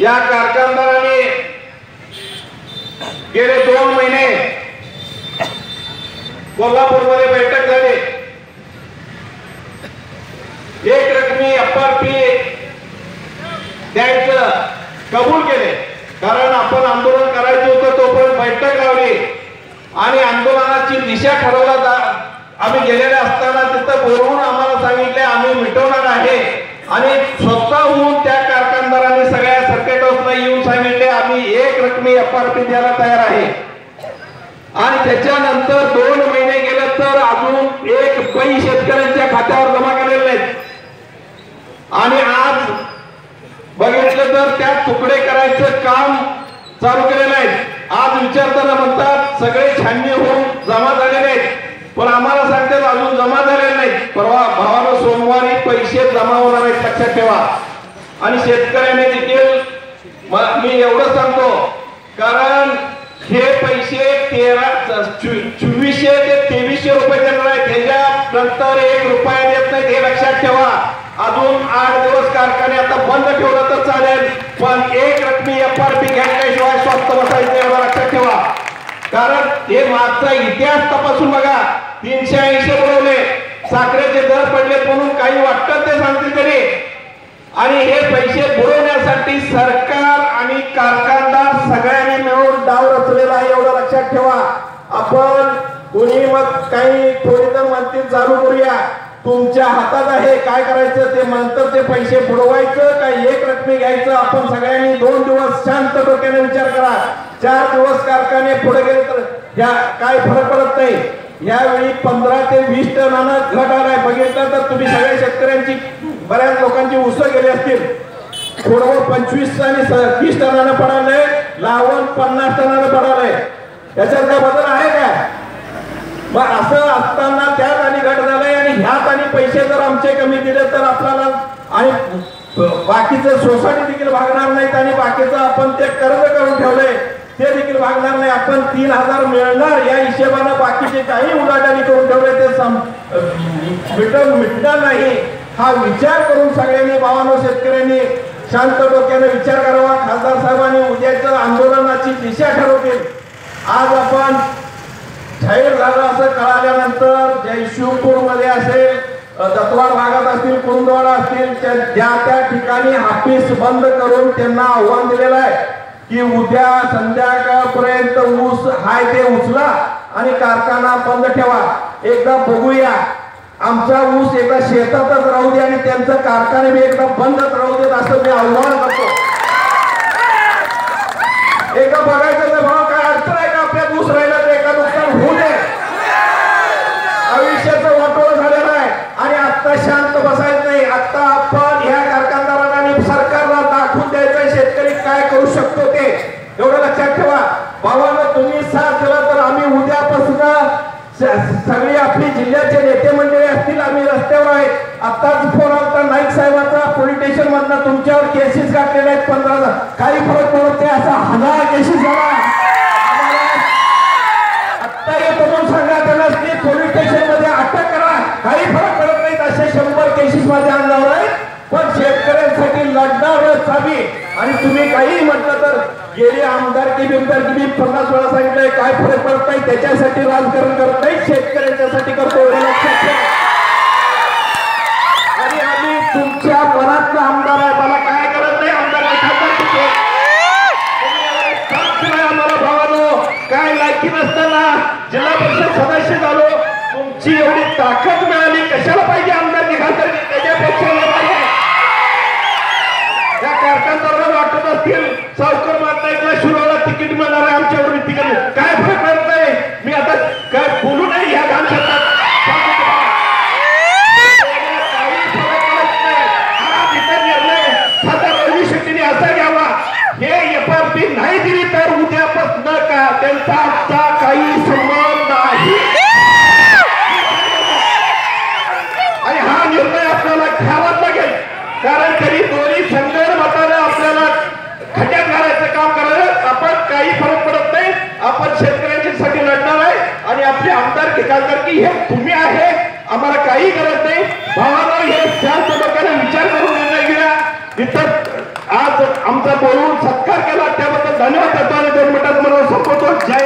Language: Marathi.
या कारखानदाराने गेले दोन महिने कोल्हापूरमध्ये बैठक झाली. एक रकमी एफआरपी द्यायचं कबूल केले. कारण आपण आंदोलन करायचं होतं तोपर्यंत बैठक लावली. आणि आंदोलनाची दिशा ठरवला जा- आम्ही गेलेले असताना तिथं बोलवून आम्हाला सांगितले आम्ही मिटवणार आहे. आणि स्वतःहून त्या कारखानदारांनी सगळ्या सर्किट हाऊसला येऊन सांगितले रकमी एफआरपी द्यायला तयार आहे. आणि त्याच्यानंतर दोन महिने गेले तर अजून एक पै शेतकऱ्यांच्या खात्यावर जमा केलेले नाहीत आणि आज बघितलं तर त्या तुकडे करायचं काम चालू केलेलं आहे. आज विचारताना म्हणतात सगळे छाननी होऊन जमा झालेले आहेत. पण आम्हाला सांगतात अजून जमा झालेले नाहीत. परवा भावानं सोमवारी पैसे जमा होणार आहेत लक्षात ठेवा. आणि शेतकऱ्याने देखील मी एवढं सांगतो कारण हे पैसे तेरा चोवीसशे ते तेवीसशे रुपये देणार आहेत. त्याच्यानंतर एक रुपया देत नाहीत हे लक्षात ठेवा. अजून आठ दिवस कारखाने आता बंद ठेवलं तर चालेल पण एक रकमी एफ आर पी घेतल्याशिवाय स्वस्त बसायचं एवढं लक्षात ठेवा. कारण हे मागचा इतिहास तपासून बघा तीनशे ऐंशी बुडवले साखरेचे दर पडले म्हणून काही वाटतं ते सांगते तरी. आणि हे पैसे बुडवण्यासाठी सरकार आणि कारखानदार सगळ्यांनी मिळून डाव रचलेला आहे एवढं लक्षात ठेवा. आपण कोणी मग काही थोडी तर म्हणतील चालू करूया. तुमच्या हातात आहे काय करायचं? ते नंतर ते पैसे बुडवायचं काय एक रकमी घ्यायचं. आपण सगळ्यांनी दोन दिवस शांत डोक्याने विचार करा. चार दिवस कारखाने पुढे गेले तर ह्या काय फरक पडत नाही. यावेळी पंधरा ते वीस टनानं घट आलाय. बघितलं तर तुम्ही सगळ्या शेतकऱ्यांची बऱ्याच लोकांची उसं गेली असतील. थोडं पंचवीस आणि स- तीस टनानं पडालंय. लावण पन्नास टनानं पडालंय. त्याच्यात काय बदल आहे का मग असं असताना त्यात आणि घट झालंय आणि ह्यात आणि पैसे जर आमचे कमी दिले तर आपल्याला आणि बाकीचं सोसायटी देखील भागणार नाहीत आणि बाकीचं आपण ते कर्ज करून ठेवलंय ते देखील भागणार नाही. आपण तीन हजार मिळणार. या हिशेबानं बाकीचे काही उलाढाली करून ठेवले ते सम मिटणार नाही. हा विचार करून सगळ्यांनी भावानो शेतकऱ्यांनी शांत डोक्याने विचार करावा. खासदार साहेबांनी उद्याचं आंदोलनाची दिशा ठरवतील. आज आपण जाहीर झालं असं कळाल्यानंतर जयशिवपूरमध्ये असेल दत्वाड भागात असतील कुरुंदवाडा असतील त्या ज्या त्या ठिकाणी हापीस बंद करून त्यांना आव्हान दिलेलं आहे की उद्या संध्याकाळपर्यंत ऊस हाय ते उचला आणि कारखाना बंद ठेवा. एकदा बघूया. आमचा ऊस एकदा शेतातच राहू दे आणि त्यांचं कारखाने मी एकदा बंदच राहू देत असं मी आव्हान करतो. एकदा बघायचं तर भाव काय अडचण आहे का आपल्या ऊस राहिला तर एका नुकसान होऊ दे. आयुष्याचं वाटोळ झालेलं आहे. आणि आत्ता शांत बसायचं नाही. आता आपण ह्या कारखानदारांना आणि सरकारला दाखवून द्यायचं शेतकरी काय करू शकतो ते एवढं लक्षात ठेवा. भावानं तुम्ही साथ दिला तर आम्ही उद्यापासून सगळी आपली जिल्ह्याचे नेते मंडळी आम्ही रस्त्यावर आहेत. आताच फोन आलता नाईक साहेबाचा पोलीस स्टेशन मधनं तुमच्यावर केसेस घातलेले आहेत पंधरा काही फरक पडत नाही असा हजार केसेस झाला. आम्हाला आत्ता येतो म्हणून सांगा त्यांना की पोलीस स्टेशनमध्ये अटक करा. काही फरक पडत नाहीत असे शंभर केसेस माझे अंगावर आहेत. पण शेतकऱ्यांसाठी लढणार आम्ही. आणि तुम्ही काही म्हटलं तर गेली आमदारकी बिमदारकी मी पन्नास वेळा सांगितलंय काय फरक पडत नाही त्याच्यासाठी राजकारण करत नाही शेतकऱ्यांच्यासाठी करतो लक्षात ठेवा. काय लायकी नसताना जिल्हा परिषद सदस्य झालो. तुमची एवढी ताकद की हे तुम्ही आहे. आम्हाला काही गरज नाही. भावाला हे शांत डोक्याने विचार करून निर्णय घ्या इथं आज आमचा बोलून सत्कार केला. त्याबद्दल धन्यवाद दोन मिनिटात मला संपवतो. जय